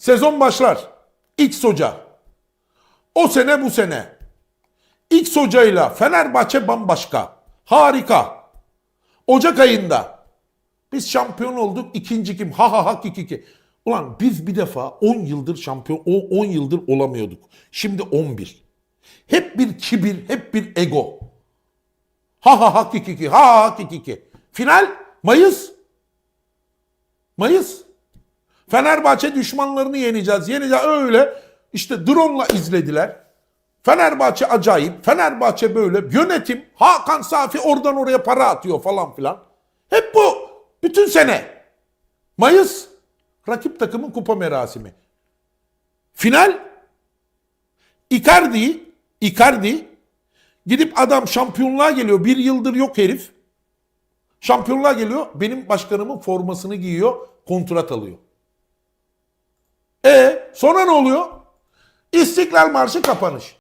Sezon başlar. X hoca. O sene bu sene. X hocayla Fenerbahçe bambaşka. Harika. Ocak ayında biz şampiyon olduk. ikinci kim? Ha ha ha ki ki ki. Ulan biz bir defa 10 yıldır şampiyon, o 10 yıldır olamıyorduk. Şimdi 11. Hep bir kibir, hep bir ego. Ha ha ha ki ki ki, ha ha ha ki ki ki. Final Mayıs. Mayıs. Fenerbahçe düşmanlarını yeneceğiz. Yeneceğiz öyle. İşte drone'la izlediler. Fenerbahçe acayip. Fenerbahçe böyle. Yönetim Hakan Safi oradan oraya para atıyor falan filan. Hep bu. Bütün sene. Mayıs. Rakip takımın kupa merasimi. Final. Icardi. Icardi. Gidip adam şampiyonluğa geliyor. Bir yıldır yok herif. Şampiyonluğa geliyor. Benim başkanımın formasını giyiyor. Kontrat alıyor. E sonra ne oluyor? İstiklal Marşı kapanış.